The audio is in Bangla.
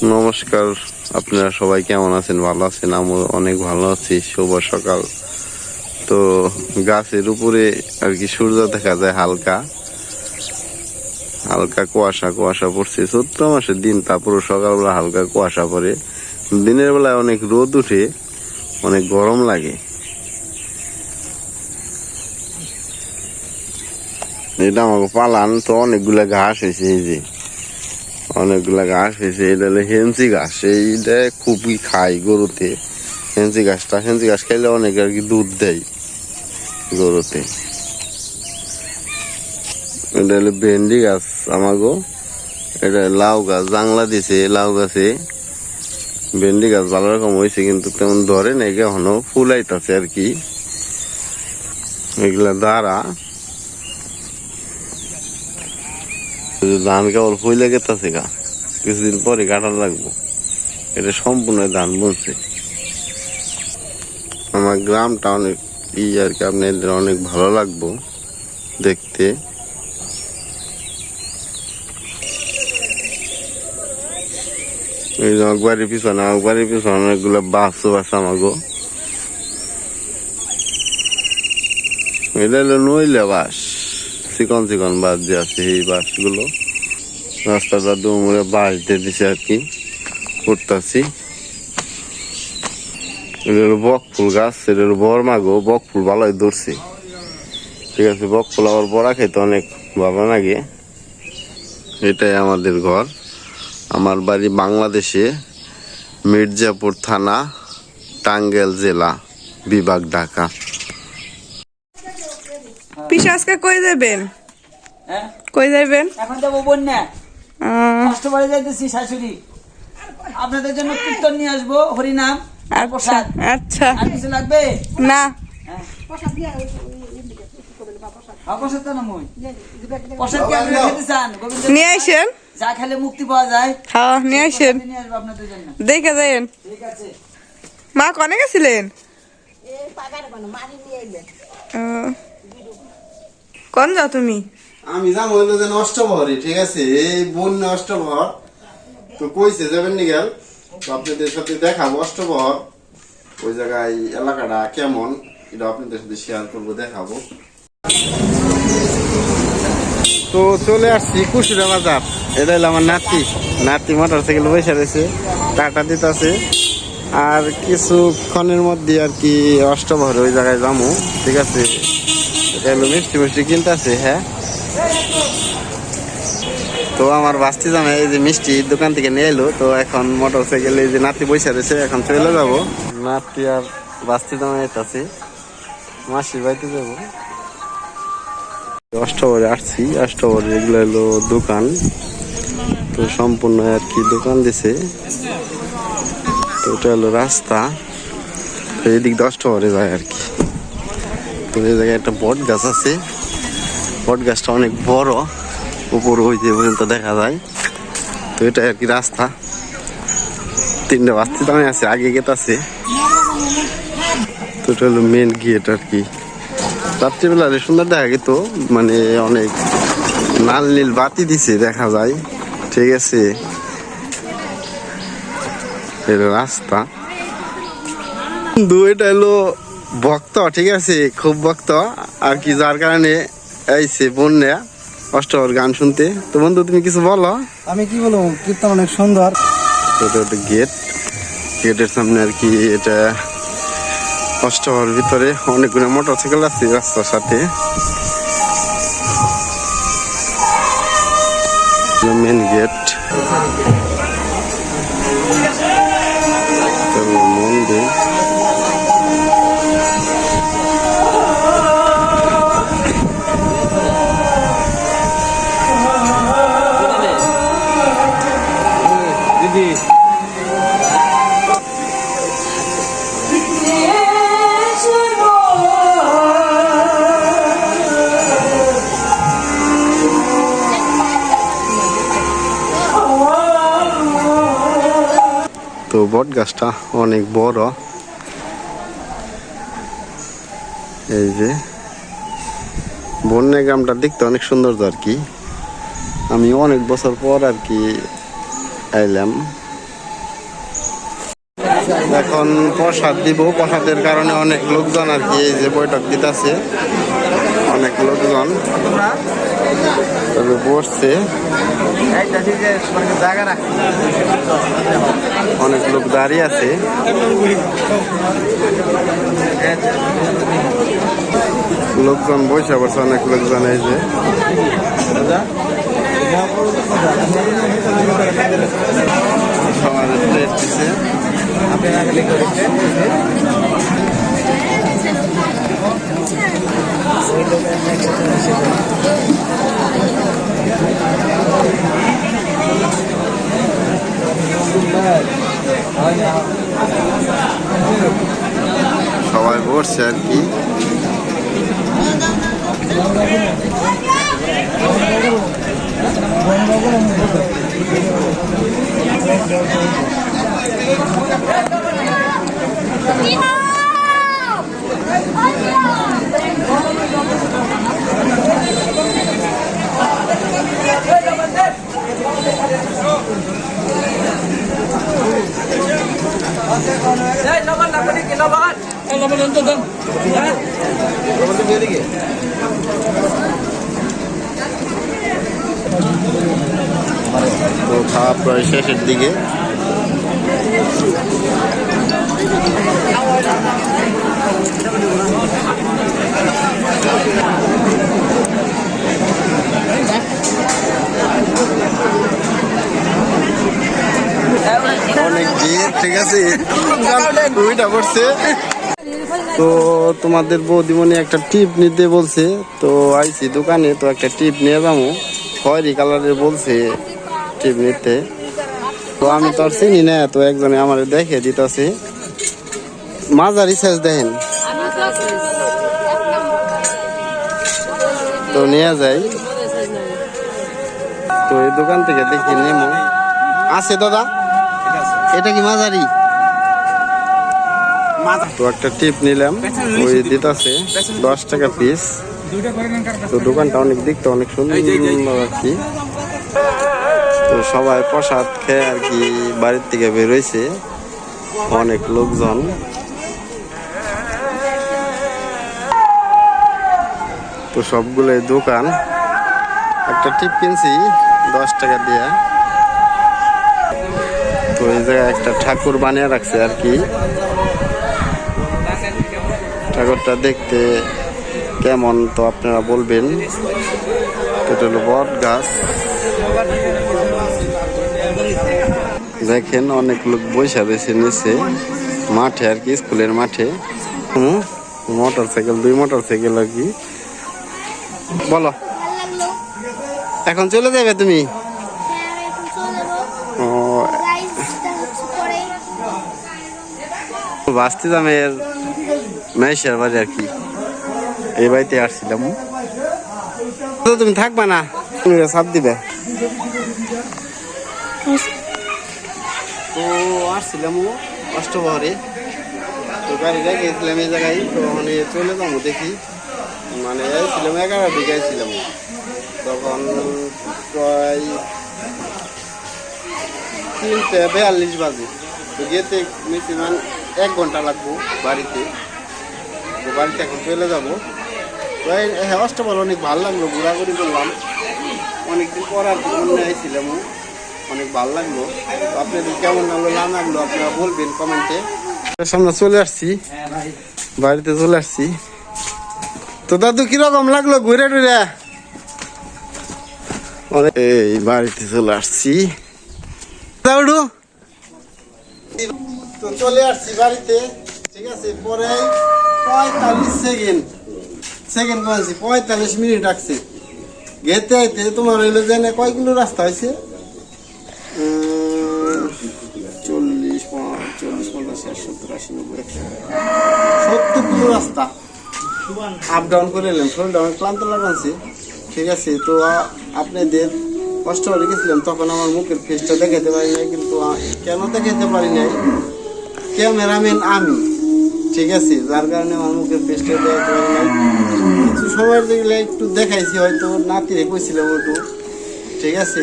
নমস্কার, আপনারা সবাই কেমন আছেন? ভালো আছেন? আমি অনেক ভালো আছি। শুভ সকাল। তো গাছের উপরে আর কি সূর্য দেখা যায় হালকা। হালকা কুয়াশা কুয়াশা পড়ছে। চৈত্র মাসের দিন তারপরে সকালবেলা হালকা কুয়াশা পড়ে। দিনের বেলায় অনেক রোদ উঠে, অনেক গরম লাগে। এটা আমাকে পালান, তো অনেকগুলা ঘাস হয়েছে এই যে অনেকগুলা ঘাস হয়েছে, এটা হলো হেন্সি ঘাস এইটা খুবই খাই গরুতে। হেন্সি ঘাসটা হেন্সি ঘাস খাইলে অনেক আর কি দুধ দেয় গরুতে। এটা হলো ভেন্ডি গাছ আমাগো। এটা লাউ গাছ, জাংলা দিছে লাউ গাছে। ভেন্ডি গাছ ভালো রকম হয়েছে, কিন্তু তেমন ধরে নাই, এখনও ফুল আইতাছে আর কি। এগুলা দ্বারা ধান কেবল ফুলে গেতেছে গা। কিছুদিন পরে কাটা লাগবো। এটা সম্পূর্ণ ধান বলছে আমার গ্রামটা অনেক ই আর কি, আপনাদের অনেক ভালো লাগবো দেখতে। এই আমার পিছনে আমার পিছনে অনেকগুলো বাস আছে আমাগো। এটা হলো নইলে বাস। চিকন চিকন বাস যে আছে এই বাসগুলো রাস্তাটা দুমুড়ে বাস দিয়ে দিছে আর কি, করতেছি। এটা বক ফুল গাছ, এটা হলো বরমাগো বক ফুল ভালোই ধরছে। ঠিক আছে বক ফুল আবার বড়া খেতে অনেক ভালো লাগে। এটাই আমাদের ঘর। আমার বাড়ি বাংলাদেশে মির্জাপুর থানা টাঙ্গেল জেলা, বিভাগ ঢাকা। পিসা আজকে কই যাবেন? হ্যাঁ? কই যাবেন? এখন যাব বন্যা। অষ্টবারে যাইতেছি শাশুড়ি। আপনাদের জন্য কীর্তন নিয়ে আসব হরিনাম আর আচ্ছা প্রসাদ। আচ্ছা। আর কিছু লাগবে? না। হ্যাঁ। নিয়ে আসেন। যা খেলে মুক্তি পাওয়া যায়। নিয়ে আসেন। প্রসাদ নিয়ে আসব আপনাদের জন্য। দেখে যাইন মা কনে গেছিলেন? কোন যাও তুমি? আমি যাব হইল যে অষ্টভরি ঠিক আছে? এই বন্যা অষ্টভর তো কইছে, যাবেন নি গেল? আপনাদের সাথে দেখা দেখাবো অষ্টভর। ওই জায়গায় এলাকাটা কেমন, এটা আপনাদের সাথে শেয়ার করব, দেখাবো। তো চলে আসছি কুশুরা বাজার। এটা হলো আমার নাতি। নাতি মোটর সাইকেল বসে রয়েছে, টাটা দিতেছে। আর কিছুক্ষণের মধ্যে আর কি অষ্টভর ওই জায়গায় যাব, ঠিক আছে? এটা হলো মিষ্টি মিষ্টি কিনতেছে হ্যাঁ? তো আমার বাস্তি জামাই এই যে মিষ্টি দোকান থেকে নিয়ে এলো, তো এখন মোটর সাইকেল, এই যে নাতি বসে রয়েছে, এখন চলে যাব। নাতি আর বাস্তি জামাই আছে। মাসির বাড়িতে যাব। অষ্টবরে আসছি অষ্টবরে এগুলো হলো দোকান। তো সম্পূর্ণ আর কি দোকান দিছে। তো এটা হলো রাস্তা। তো এইদিক দিয়ে অষ্টবরে যায় আর কি। তো এই জায়গায় একটা বট গাছ আছে। বট গাছটা অনেক বড়, উপর ওই যে পর্যন্ত দেখা যায়। তো এটা আর কি রাস্তা। তিনটা বাস্তি দামে আছে, আগে গেট আছে। তো এটা হলো মেন গেট আর কি। রাত্রিবেলা সুন্দর দেখা গেত মানে অনেক লাল নীল বাতি দিছে, দেখা যায়। ঠিক আছে। রাস্তা। বন্ধু, এটা হলো ভক্ত ঠিক আছে? খুব ভক্ত। আর কি যার কারণে এইছে বন্যা অষ্টর গান শুনতে। তো বন্ধু তুমি কিছু বলো? আমি কি বলব? কীর্তন অনেক সুন্দর। একটা গেট গেটের সামনে আর কি এটা অষ্টহর ভিতরে অনেকগুলো মোটর সাইকেল আছে রাস্তার সাথে। মেন গেট বট গাছটা অনেক বড়। এই যে বন্যা গ্রামটা দেখতে অনেক সুন্দর আর কি। আমি অনেক বছর পর আর কি আইলাম। এখন প্রসাদ দিব, প্রসাদের কারণে অনেক লোকজন আর কি এই যে বৈঠক দিতেছে। অনেক লোকজন। তবে বসছে অনেক লোক দাঁড়িয়ে আছে। লোকজন বসে পড়ছে অনেক লোকজন এই যে। বসছে আর কি তো খাওয়া প্রায় শেষের দিকে অনেক ভিড় ঠিক আছে? পড়ছে তো তোমাদের বৌদিমণি একটা টিপ নিতে বলছে। তো আইছি দোকানে, তো একটা টিপ নিয়ে যাব। খয়েরি কালারের বলছে টিপ নিতে। তো আমি তো আর চিনি না, তো একজনে আমার দেখে দিতেছে। মাঝারি সাইজ দেখেন। তো নিয়ে যাই। তো এই দোকান থেকে দেখি নেমো আছে দাদা? এটা কি মাঝারি? তো একটা টিপ নিলাম। ওই দিতেছে, দশ টাকা পিস তো দোকানটা অনেক দেখতে অনেক সুন্দর আর কি। তো সবাই প্রসাদ খেয়ে আর কি বাড়ির থেকে বেরোইছে অনেক লোকজন। তো সবগুলোই দোকান। একটা টিপ কিনছি, দশ টাকা দিয়ে। তো এই জায়গায় একটা ঠাকুর বানিয়ে রাখছে আর কি। ঠাকুরটা দেখতে কেমন তো আপনারা বলবেন? এটা হলো বট গাছ। দেখেন অনেক লোক বসে রয়েছে নিচে মাঠে আর কি স্কুলের মাঠে। হুম? মোটর সাইকেল দুই মোটর সাইকেল আর কি। বলো। এখন চলে যাবে তুমি? ও। বাস্তি দামের মেশের বাড়ি আর কি। এই বাড়িতে আসছিলাম। তো তুমি থাকবা না? তুমি সাপ দিবে। তো আসছিলাম অষ্টবহরে তো গাড়ি রেখেছিলাম এই জায়গায়, তো মানে চলে যাব দেখি। মানে ছিলাম এগারো দিকে ছিলাম তখন প্রায় তিনটে বিয়াল্লিশ বাজে। তো যেতে ম্যাক্সিমাম এক ঘণ্টা লাগবো বাড়িতে। তো বাড়িতে এখন চলে যাব। তো হ্যাঁ অষ্টবল অনেক ভালো লাগল, ঘোরাঘুরি করলাম। অনেকদিন পর আর মনে আইছিলাম। অনেক ভালো লাগল। তো আপনাদের কেমন লাগল, না লাগল, আপনারা বলবেন কমেন্টে। সামনে চলে আসছি। বাড়িতে চলে আসছি। তো দাদু, কীরকম লাগল ঘুরে টুরে? এই বাড়িতে চলে আসছি। দাউডু তো চলে আসছি বাড়িতে। ঠিক আছে, পরে পঁয়তাল্লিশ সেকেন্ড সেকেন্ড বলছি পঁয়তাল্লিশ মিনিট আসছে গেতে আইতে তোমার হইল যে কয় কিলো রাস্তা হয়েছে? চল্লিশ চল্লিশ, পঞ্চাশ, ষাট, সত্তর, আশি, নব্বই, একশো। সত্তর কিলো রাস্তা। আপ ডাউন করে এলাম শরীরটা অনেক ক্লান্ত লাগাচ্ছে ঠিক আছে, তো আপনাদের কষ্ট করে গেছিলাম, তখন আমার মুখের ফেসটা দেখাতে পারি নাই, কিন্তু কেন দেখাতে পারি নাই? ক্যামেরাম্যান আমি। ঠিক আছে, যার কারণে আমার মুখের পেস্টে দেওয়া পারি নাই। কিছু দেখলে একটু দেখাইছি, হয়তো নাতিরে কইছিলাম একটু ঠিক আছে